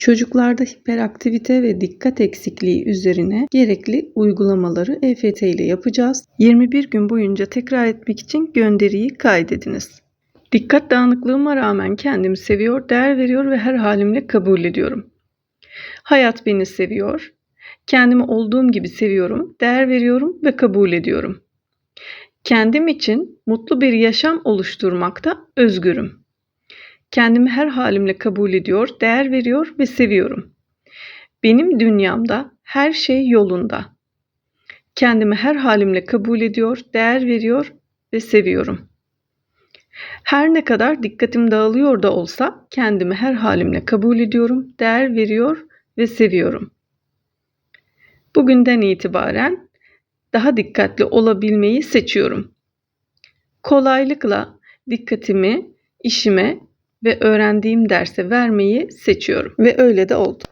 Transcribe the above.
Çocuklarda hiperaktivite ve dikkat eksikliği üzerine gerekli uygulamaları EFT ile yapacağız. 21 gün boyunca tekrar etmek için gönderiyi kaydediniz. Dikkat dağınıklığıma rağmen kendimi seviyor, değer veriyor ve her halimle kabul ediyorum. Hayat beni seviyor. Kendimi olduğum gibi seviyorum, değer veriyorum ve kabul ediyorum. Kendim için mutlu bir yaşam oluşturmakta özgürüm. Kendimi her halimle kabul ediyor, değer veriyor ve seviyorum. Benim dünyamda her şey yolunda. Kendimi her halimle kabul ediyor, değer veriyor ve seviyorum. Her ne kadar dikkatim dağılıyor da olsa kendimi her halimle kabul ediyorum, değer veriyor ve seviyorum. Bugünden itibaren daha dikkatli olabilmeyi seçiyorum. Kolaylıkla dikkatimi işime ve öğrendiğim derse vermeyi seçiyorum ve öyle de oldu.